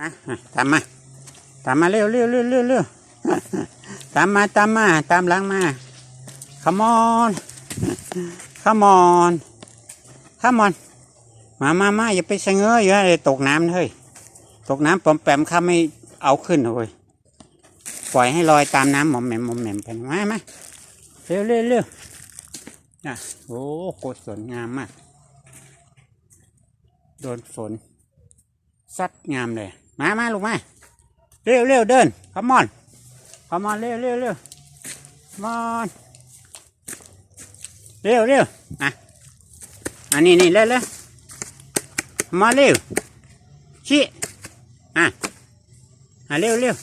อะตามมาตามมาเร็วเร็วเร็วเร็วเร็วตามมาตามมาตามหลังมา come on come on come on มามามาอย่าไปชะเง้ออย่าเลยตกน้ำเฮ้ยตกน้ำปอมแปมข้าไม่เอาขึ้นเฮ้ยปล่อยให้ลอยตามน้ำหมอมแหมมหมอมแหมมไปมามาเร็วเร็วเร็วอะโอ้โคตรสวยงามมากโดนฝนซัดงามเลย มามาลูกมาเร็วเร็วเดินขมอนขมอนเร็วเร็วเร็วมอนเร็วเร็วอะอันนี้นี่เร็วเร็วมาเร็วชี้อะอะเร็วเร็ว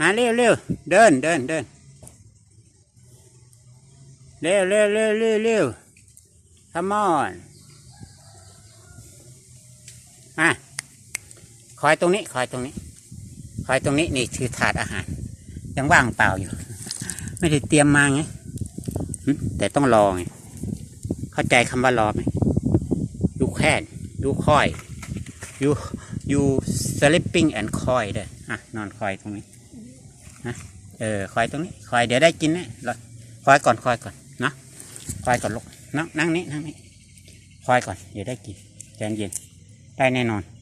อะเร็วเร็วเดินเดินเดินเร็วเร็วเร็วเร็วเร็ว come on อะคอยตรงนี้คอยตรงนี้ คอยตรงนี้นี่คือถาดอาหาร ยังว่างเปล่าอยู่ ไม่ได้เตรียมมาไงแต่ต้องรอไงเข้าใจคำว่ารอไหมดูแค่นดูคอย you you sleeping and คอยเด้ออะนอนคอยตรงนี้นะเออคอยตรงนี้คอยเดี๋ยวได้กินน่รอคอยก่อนคอยก่อนเนาะคอยก่อนลูกนั่งนั่งนี้นั่งนี้คอยก่อนเดี๋ยวได้กินใจเย็น ได้แน่นอน